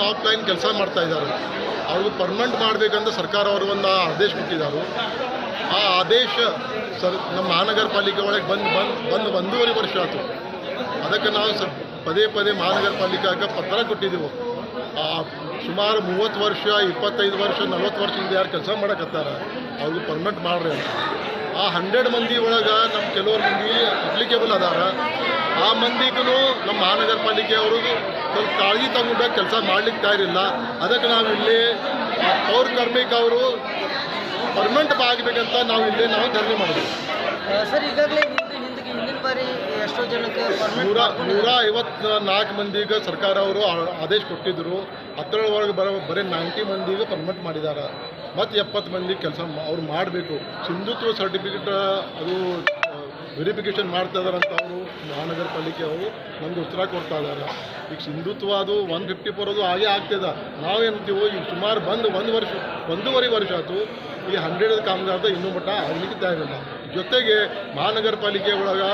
Offline ಕೆಲಸ ಮಾಡ್ತಾ ಇದ್ದಾರೆ. ಅವ್ರಿಗೆ ಪರ್ಮನೆಂಟ್ ಮಾಡಬೇಕಂತ ಸರ್ಕಾರ ಅವರು ಒಂದು ಆದೇಶ ಕೊಟ್ಟಿದ್ದಾರೆ. ಆ ಆದೇಶ ಸರ್, ನಮ್ಮ ಮಹಾನಗರ ಪಾಲಿಕೆ ಒಳಗೆ ಬಂದು ಬಂದು ಬಂದು ಒಂದೂವರೆ ವರ್ಷ ಆಯಿತು. ಅದಕ್ಕೆ ನಾವು ಪದೇ ಪದೇ ಮಹಾನಗರ ಪಾಲಿಕೆಗೆ ಪತ್ರ ಕೊಟ್ಟಿದ್ದೆವು. ಆ ಸುಮಾರು ಮೂವತ್ತು ವರ್ಷ, ಇಪ್ಪತ್ತೈದು ವರ್ಷ, ನಲ್ವತ್ತು ವರ್ಷದಿಂದ ಯಾರು ಕೆಲಸ ಮಾಡಕತ್ತಾರ ಅವ್ರಿಗೆ ಪರ್ಮನೆಂಟ್ ಮಾಡ್ರಿ ಅಂತ. ಆ ಹಂಡ್ರೆಡ್ ಮಂದಿ ಒಳಗೆ ನಮ್ಮ ಕೆಲವರು ಮಂದಿ ಅಪ್ಲಿಕೇಬಲ್ ಅದಾರ. ಆ ಮಂದಿಗೂ ನಮ್ಮ ಮಹಾನಗರ ಪಾಲಿಕೆ ಅವರು ಸ್ವಲ್ಪ ಕಾಳಜಿ ತಗೊಂಡ ಕೆಲಸ ಮಾಡ್ಲಿಕ್ಕೆ ತಯಾರಿಲ್ಲ ಅದಕ್ಕೆ ನಾವು ಇಲ್ಲಿ ಪೌರ ಕಾರ್ಮಿಕ ಅವರು ಪರ್ಮನೆಂಟ್ ಆಗಬೇಕಂತ ನಾವು ಇಲ್ಲಿ ನಾವು ಧರಣಿ ಮಾಡಿದ್ವಿ. ಸರ್ ಈಗಾಗಲೇ ಎಷ್ಟೋ ಜನಕ್ಕೆ ನೂರ ನೂರ ಐವತ್ತು ನಾಲ್ಕು ಮಂದಿಗೆ ಸರ್ಕಾರ ಅವರು ಆದೇಶ ಕೊಟ್ಟಿದ್ದರು ಹತ್ತರೊಳಗೆ ಬರೋ ಬರೀ ನೈಂಟಿ ಮಂದಿಗೆ ಪರ್ಮಿಟ್ ಮಾಡಿದ್ದಾರೆ. ಮತ್ತು ಎಪ್ಪತ್ತು ಮಂದಿ ಕೆಲಸ ಅವ್ರು ಮಾಡಬೇಕು. ಸಿಂಧುತ್ವ ಸರ್ಟಿಫಿಕೇಟ್ ಅದು ವೆರಿಫಿಕೇಷನ್ ಮಾಡ್ತಾ ಇದ್ದಾರಂತ ಅವರು, ಮಹಾನಗರ ಪಾಲಿಕೆ ಅವರು, ನಮ್ಗೆ ಉತ್ತರ ಕೊಡ್ತಾ ಇದ್ದಾರೆ ಈಗ ಹಿಂದುತ್ವ ಅದು ಒನ್ ಫಿಫ್ಟಿ ಫೋರ್ ಅದು ಹಾಗೆ ಆಗ್ತಿದೆ ನಾವೇನಂತೀವೋ, ಈಗ ಸುಮಾರು ಬಂದು ಒಂದು ವರ್ಷ, ಒಂದೂವರೆ ವರ್ಷ ಆಯಿತು. ಈ ಹಂಡ್ರೆಡ್ ಕಾಮಗಾರದ ಇನ್ನೂ ಮಟ್ಟ ಆಗಲಿಕ್ಕೆ ತಯಾರಿಲ್ಲ ಜೊತೆಗೆ ಮಹಾನಗರ ಪಾಲಿಕೆ ಒಳಗೆ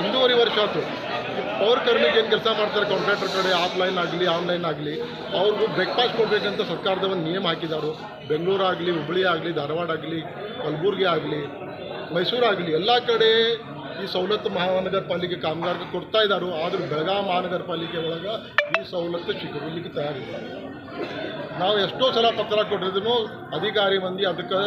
ಒಂದೂವರೆ ವರ್ಷ ಆಯಿತು. ಪೌರ ಕರ್ಮಿಗೆ ಏನು ಕೆಲಸ ಮಾಡ್ತಾರೆ ಕಾಂಟ್ರಾಕ್ಟರ್ ಕಡೆ ಆಫ್ಲೈನ್ ಆಗಲಿ ಆನ್ಲೈನ್ ಆಗಲಿ, ಅವ್ರಿಗೂ ಬ್ರೇಕ್ಫಾಸ್ಟ್ ಕೊಡಬೇಕಂತ ಸರ್ಕಾರದ ಒಂದು ನಿಯಮ ಹಾಕಿದ್ದಾರೆ ಬೆಂಗಳೂರು ಆಗಲಿ ಹುಬ್ಬಳ್ಳಿ ಆಗಲಿ, ಧಾರವಾಡ ಆಗಲಿ, ಕಲಬುರ್ಗಿ ಆಗಲಿ ಮೈಸೂರು ಆಗಲಿ ಎಲ್ಲ ಕಡೆ ಈ ಸವಲತ್ತು ಮಹಾನಗರ ಪಾಲಿಕೆ ಕಾಮಗಾರಿಗೆ ಕೊಡ್ತಾ ಇದ್ದಾರೆ ಆದರೂ ಬೆಳಗಾವಿ ಮಹಾನಗರ ಪಾಲಿಕೆ ಒಳಗೆ ಈ ಸವಲತ್ತು ಸಿಗಲಿಕ್ಕೆ ತಯಾರಿಲ್ಲ. ನಾವು ಎಷ್ಟೋ ಸಲ ಪತ್ರ ಕೊಟ್ಟಿದ್ರು ಅಧಿಕಾರಿ ಮಂದಿ ಅದಕ್ಕೆ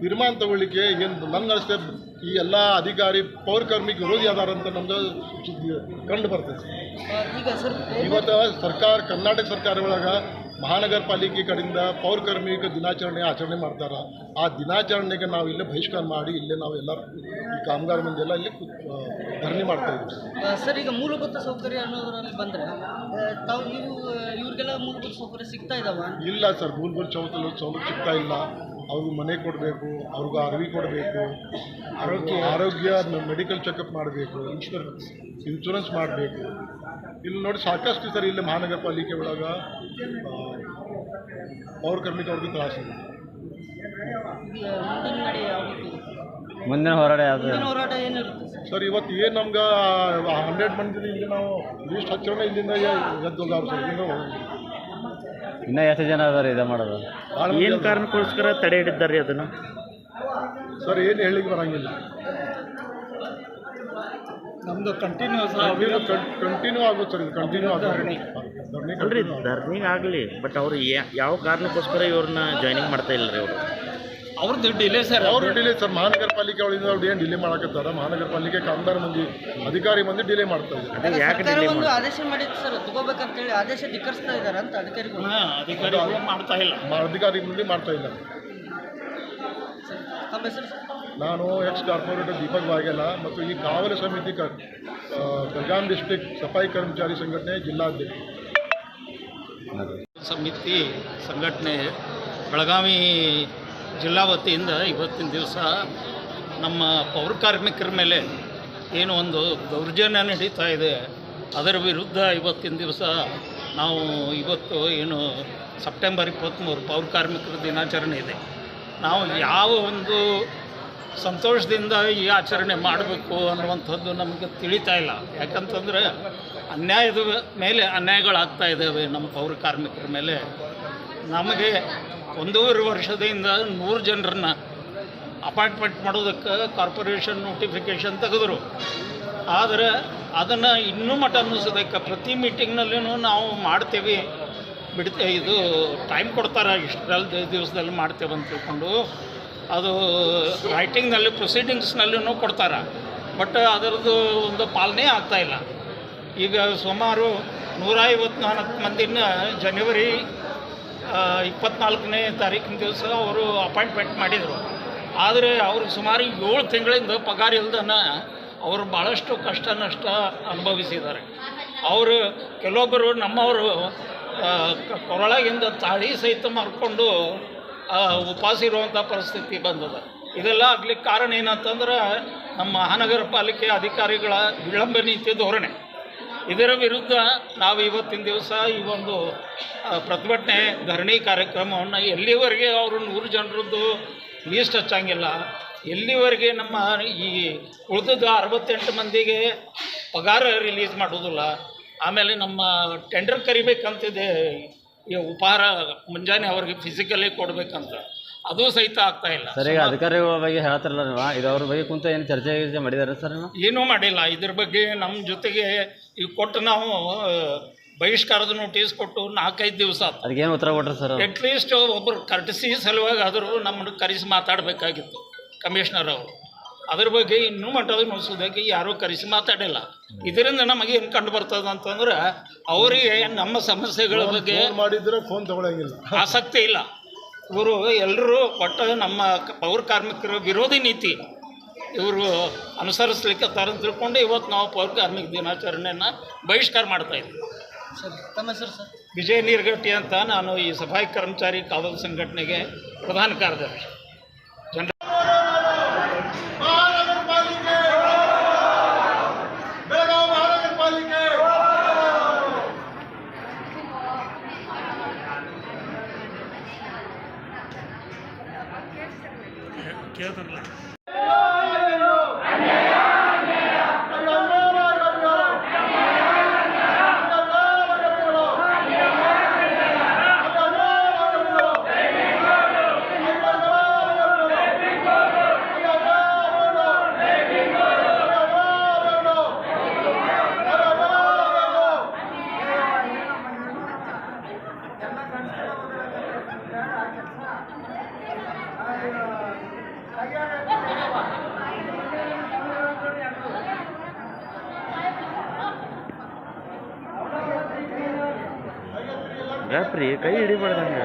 ತೀರ್ಮಾನ ತಗೊಳ್ಳಿಕ್ಕೆ ಏನು ನನ್ನ ಅನಿಸ್ತೇ ಈ ಎಲ್ಲ ಅಧಿಕಾರಿ ಪೌರಕಾರ್ಮಿಕ ವಿರೋಧಿ ಅದಾರ ಅಂತ ನಮ್ಗೆ ಸುದ್ದಿ ಕಂಡು ಬರ್ತೈತಿ. ಇವತ್ತು ಸರ್ಕಾರ ಕರ್ನಾಟಕ ಸರ್ಕಾರ ಒಳಗೆ ಮಹಾನಗರ ಪಾಲಿಕೆ ಕಡೆಯಿಂದ ಪೌರ ಕಾರ್ಮಿಕ ದಿನಾಚರಣೆ ಆಚರಣೆ ಮಾಡ್ತಾರೆ. ಆ ದಿನಾಚರಣೆಗೆ ನಾವು ಇಲ್ಲೇ ಬಹಿಷ್ಕಾರ ಮಾಡಿ ಇಲ್ಲೇ ನಾವು ಎಲ್ಲರೂ ಈ ಕಾಮಗಾರ ಮಂದಿ ಎಲ್ಲ ಇಲ್ಲಿ ಧರಣಿ ಮಾಡ್ತಾ ಇದ್ದೀವಿ ಸರ್ ಈಗ ಮೂಲಭೂತ ಸೌಕರ್ಯ ಅನ್ನೋದ್ರಲ್ಲಿ ಬಂದರೆ ತಾವು ನೀವು ಇವ್ರಿಗೆಲ್ಲ ಮೂಲಭೂತ ಸೌಕರ್ಯ ಸಿಗ್ತಾ ಇದಾವ? ಇಲ್ಲ ಸರ್ ಮೂಲಭೂತ ಸೌಲಭ್ಯ ಸೌಲಭ್ಯ ಸಿಗ್ತಾ ಇಲ್ಲ. ಅವ್ರಿಗೂ ಮನೆ ಕೊಡಬೇಕು ಅವ್ರಿಗೂ ಅರಿವಿ ಕೊಡಬೇಕು ಆರೋಗ್ಯ ಆರೋಗ್ಯ ಮೆಡಿಕಲ್ ಚೆಕಪ್ ಮಾಡಬೇಕು ಇನ್ಶೂರೆನ್ಸ್ ಇನ್ಶೂರೆನ್ಸ್ ಮಾಡಬೇಕು. ಇಲ್ಲಿ ನೋಡಿ ಸಾಕಷ್ಟು ಸರ್ ಇಲ್ಲಿ ಮಹಾನಗರ ಪಾಲಿಕೆ ಒಳಗೆ ಪೌರ ಕಾರ್ಮಿಕವ್ರಿಗೂ ತ್ರಾಸಿದೆ ಮುಂದಿನ ಹೋರಾಟ ಸರ್? ಇವತ್ತು ಏನು ನಮ್ಗೆ ಹಂಡ್ರೆಡ್ ಮಂದಿ ಇಲ್ಲಿ ನಾವು ಲೀಸ್ಟ್ ಹಚ್ಚೋಣ ಇಲ್ಲಿಂದ ಎದ್ದು ಹೋಗಾರ ಸರ್ ಇಲ್ಲಿಂದ. ಇನ್ನೂ ಎಷ್ಟು ಜನ ಅದಾರ ಇದು ಮಾಡೋದು? ಏನ್. ಕಾರಣಕ್ಕೋಸ್ಕರ ತಡೆ ಹಿಡಿದಾರೆ ರೀ ಅದನ್ನು? ಸರ್ ಏನು ಹೇಳಿಕ್ಕೆ ಬರಂಗಿಲ್ಲ. ನಮ್ದು ಕಂಟಿನ್ಯೂಸ್ ಕಂಟಿನ್ಯೂ ಕಂಟಿನ್ಯೂ ಆಗುತ್ತೆ ಸರ್ ಇದು ಕಂಟಿನ್ಯೂ ಆಗುತ್ತೆ. ಧರಣಿ. ಅಲ್ರಿ. ಧರ್ನಿಗೆ ಆಗಲಿ ಬಟ್ ಅವ್ರು ಯಾ- ಯಾವ ಕಾರಣಕ್ಕೋಸ್ಕರ ಇವ್ರನ್ನ ಜಾಯ್ನಿಂಗ್ ಮಾಡ್ತಾ ಇಲ್ಲ ರೀ ಅವರು? ಅವ್ರದ್ದು ಡಿಲೇ ಸರ್ ಅವರು ಡಿಲೇ ಸರ್ ಮಹಾನಗರ ಪಾಲಿಕೆ ಅವಳಿಂದ ಅವ್ರು ಏನು ಡಿಲೇ ಮಾಡಕತ್ತಾರ? ಮಹಾನಗರ ಪಾಲಿಕೆ ಕಾಮಗಾರ ಮಂದಿ ಅಧಿಕಾರಿ ಮಂದಿ ಡಿಲೇ ಮಾಡ್ತಾ ಇದ್ದಾರೆ. ಒಂದು ಮಾಡಿ ಆದೇಶ ಮಾಡಿತ್ತು ಸರ್ ತಗೋಬೇಕಂತೇಳಿ ಆದೇಶ ಧಿಕ್ಕರಿಸ್ತಾ ಇದ್ದಾರೆ ಅಂತ ಅಧಿಕಾರಿಗಳು. ಅಧಿಕಾರಿಗಳು ಮಾಡ್ತಾ ಇಲ್ಲ. ಅಧಿಕಾರಿ ಮಂದಿ ಮಾಡ್ತಾ ಇಲ್ಲ. ತಮ್ಮ ಹೆಸರು ಸರ್? ನಾನು ಎಕ್ಸ್ ಕಾರ್ಪೊರೇಟರ್ ದೀಪಕ್ ವಾಘೇಲ ಮತ್ತು ಈ ಕಾವಲು ಸಮಿತಿ ಕ ಬೆಳಗಾಂ ಡಿಸ್ಟ್ರಿಕ್ಟ್ ಸಫಾಯಿ ಕರ್ಮಚಾರಿ ಸಂಘಟನೆ ಜಿಲ್ಲಾಧ್ಯಕ್ಷ. ಸಮಿತಿ ಸಂಘಟನೆ ಬೆಳಗಾವಿ ಜಿಲ್ಲಾ ವತಿಯಿಂದ ಇವತ್ತಿನ ದಿವಸ ನಮ್ಮ ಪೌರ ಕಾರ್ಮಿಕರ ಮೇಲೆ ಏನು ಒಂದು ದೌರ್ಜನ್ಯ ನಡೀತಾ ಇದೆ, ಅದರ ವಿರುದ್ಧ ಇವತ್ತಿನ ದಿವಸ ನಾವು ಇವತ್ತು ಏನು ಸೆಪ್ಟೆಂಬರ್ ಇಪ್ಪತ್ತ್ಮೂರು ಪೌರ ಕಾರ್ಮಿಕರ ದಿನಾಚರಣೆ ಇದೆ. ನಾವು ಯಾವ ಒಂದು ಸಂತೋಷದಿಂದ ಈ ಆಚರಣೆ ಮಾಡಬೇಕು ಅನ್ನುವಂಥದ್ದು ನಮಗೆ ತಿಳಿತಾ ಇಲ್ಲ. ಯಾಕಂತಂದರೆ ಅನ್ಯಾಯದ ಮೇಲೆ ಅನ್ಯಾಯಗಳಾಗ್ತಾ ಇದ್ದಾವೆ ನಮ್ಮ ಪೌರ ಕಾರ್ಮಿಕರ ಮೇಲೆ. ನಮಗೆ ಒಂದೂವರೆ ವರ್ಷದಿಂದ ನೂರು ಜನರನ್ನ ಅಪಾಯಿಂಟ್ಮೆಂಟ್ ಮಾಡೋದಕ್ಕೆ ಕಾರ್ಪೊರೇಷನ್ ನೋಟಿಫಿಕೇಷನ್ ತೆಗೆದರು. ಆದರೆ ಅದನ್ನು ಇನ್ನೂ ಮಟ್ಟ ಅನ್ನಿಸೋದಕ್ಕೆ ಪ್ರತಿ ಮೀಟಿಂಗ್ನಲ್ಲೂ ನಾವು ಮಾಡ್ತೀವಿ. ಬಿಡ್ತೆ, ಇದು ಟೈಮ್ ಕೊಡ್ತಾರೆ ಇಷ್ಟರಲ್ಲಿ ದಿವಸದಲ್ಲಿ ಮಾಡ್ತೇವೆ ಅಂತ ತಿಳ್ಕೊಂಡು ಅದು ರೈಟಿಂಗ್ನಲ್ಲಿ ಪ್ರೊಸೀಡಿಂಗ್ಸ್ನಲ್ಲೂ ಕೊಡ್ತಾರೆ. ಬಟ್ ಅದರದ್ದು ಒಂದು ಪಾಲನೆ ಆಗ್ತಾಯಿಲ್ಲ ಈಗ ಸುಮಾರು ನೂರ ಐವತ್ನಾಲ್ಕು ಮಂದಿನ ಜನವರಿ ಇಪ್ಪತ್ನಾಲ್ಕನೇ ತಾರೀಕಿನ ದಿವಸ ಅವರು ಅಪಾಯಿಂಟ್ಮೆಂಟ್ ಮಾಡಿದರು. ಆದರೆ ಅವರು ಸುಮಾರು ಏಳು ತಿಂಗಳಿಂದ ಪಗಾರ ಇಲ್ದನ ಅವರು ಭಾಳಷ್ಟು ಕಷ್ಟ ನಷ್ಟ ಅನುಭವಿಸಿದ್ದಾರೆ. ಅವರು ಕೆಲವೊಬ್ಬರು ನಮ್ಮವರು ಕೊರಳಾಗಿಂದ ತಾಳಿ ಸಹಿತ ಮಾರ್ಕೊಂಡು ಉಪವಾಸ ಇರುವಂಥ ಪರಿಸ್ಥಿತಿ ಬಂದದ. ಇದೆಲ್ಲ ಆಗ್ಲಿಕ್ಕೆ ಕಾರಣ ಏನಂತಂದ್ರೆ ನಮ್ಮ ಮಹಾನಗರ ಪಾಲಿಕೆ ಅಧಿಕಾರಿಗಳ ವಿಳಂಬ ನೀತಿ ಧೋರಣೆ. ಇದರ ವಿರುದ್ಧ ನಾವು ಇವತ್ತಿನ ದಿವಸ ಈ ಒಂದು ಪ್ರತಿಭಟನೆ ಧರಣಿ ಕಾರ್ಯಕ್ರಮವನ್ನು ಎಲ್ಲಿವರೆಗೆ ಅವರು ನೂರು ಜನರದ್ದು ಲೀಸ್ಟ್ ಹಚ್ಚಂಗಿಲ್ಲ. ಎಲ್ಲಿವರೆಗೆ ನಮ್ಮ ಈ ಉಳಿದದ್ದು ಅರವತ್ತೆಂಟು ಮಂದಿಗೆ ಪಗಾರ ರಿಲೀಸ್ ಮಾಡೋದಿಲ್ಲ ಆಮೇಲೆ ನಮ್ಮ ಟೆಂಡರ್ ಕರಿಬೇಕಂತಿದೆ, ಈ ಉಪಹಾರ ಮುಂಜಾನೆ ಅವ್ರಿಗೆ ಫಿಸಿಕಲಿ ಕೊಡಬೇಕಂತ. ಅದು ಸಹಿತ ಆಗ್ತಾ ಇಲ್ಲ. ಸರ್ ಈಗ ಅಧಿಕಾರಿಗಳ ಬಗ್ಗೆ ಹೇಳ್ತಾರಲ್ಲ ನೀವು. ಇದು ಅವ್ರ ಬಗ್ಗೆ ಕುಂತ ಏನು ಚರ್ಚೆ ಗಿರ್ಚೆ ಮಾಡಿದಾರೆ ಸರ್ ನೀವು? ಏನೂ ಮಾಡಿಲ್ಲ. ಇದ್ರ ಬಗ್ಗೆ ನಮ್ಮ ಜೊತೆಗೆ ಈಗ ಕೊಟ್ಟು ನಾವು ಬಹಿಷ್ಕಾರದ ನೋಟಿಸ್ ಕೊಟ್ಟು ನಾಲ್ಕೈದು ದಿವಸ ಆತು. ಅದಕ್ಕೇನು ಉತ್ತರ ಕೊಟ್ರಿ ಸರ್ ಅವ್ರು? ಅಟ್ಲೀಸ್ಟ್ ಒಬ್ಬರು ಕರ್ಟಿಸಿ ಸಲುವಾಗಿ ಆದರೂ ನಮ್ಮನ್ನು ಕರೆಸಿ ಮಾತಾಡಬೇಕಾಗಿತ್ತು ಕಮಿಷನರ್ ಅವರು. ಅದ್ರ ಬಗ್ಗೆ ಇನ್ನೂ ಮಟ್ಟದ ನುಸುದಾಗಿ ಯಾರೂ ಕರೆಸಿ ಮಾತಾಡಿಲ್ಲ. ಇದರಿಂದ ನಮಗೆ ಏನು ಕಂಡು ಬರ್ತದೆ ಅಂತಂದ್ರೆ ಅವರಿಗೆ ನಮ್ಮ ಸಮಸ್ಯೆಗಳ ಬಗ್ಗೆ ಮಾಡಿದ್ರೆ ಫೋನ್ ತಗೊಳಂಗಿಲ್ಲ. ಆಸಕ್ತಿ ಇಲ್ಲ. ಇವರು ಎಲ್ಲರೂ ಒಟ್ಟು ನಮ್ಮ ಪೌರ ಕಾರ್ಮಿಕರ ವಿರೋಧಿ ನೀತಿ ಇವರು ಅನುಸರಿಸ್ಲಿಕ್ಕೆ ತರ ತಿಳ್ಕೊಂಡು ಇವತ್ತು ನಾವು ಪೌರ ಕಾರ್ಮಿಕ ದಿನಾಚರಣೆಯನ್ನು ಬಹಿಷ್ಕಾರ ಮಾಡ್ತಾ ಇದ್ದೀವಿ. ಸರ್ ತಮ್ಮ ಹೆಸರು ಸರ್? ವಿಜಯ ನೀರ್ಗಟ್ಟಿ ಅಂತ ನಾನು ಈ ಸಫಾಯಿ ಕರ್ಮಚಾರಿ ಕಾವಲು ಸಂಘಟನೆಗೆ ಪ್ರಧಾನ ಕಾರ್ಯದರ್ಶಿ. ಕೇಳ್ತಾರಲ್ಲ ಯಾಕ್ರಿ ಕೈ ಹಿಡಿಬಾರ್ದಂಗೆ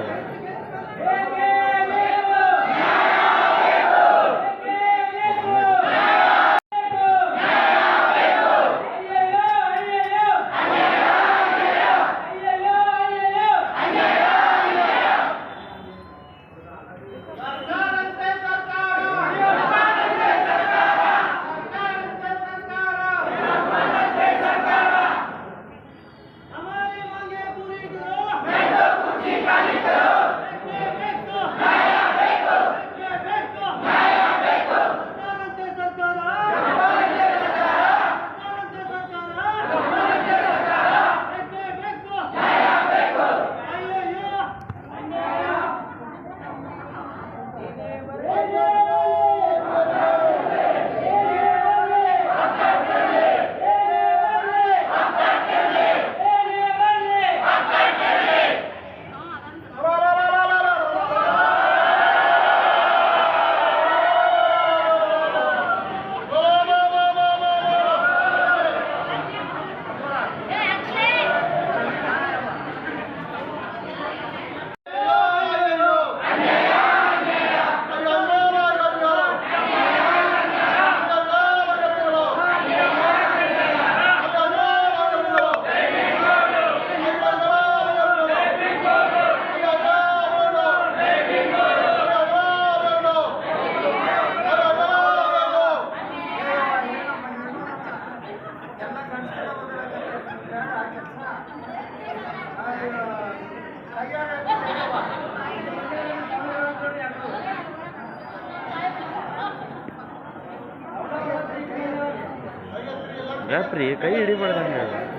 ಯಾಕ್ರಿ ಕೈ ಹಿಡಿಬಾರ್ದಂಗೆ.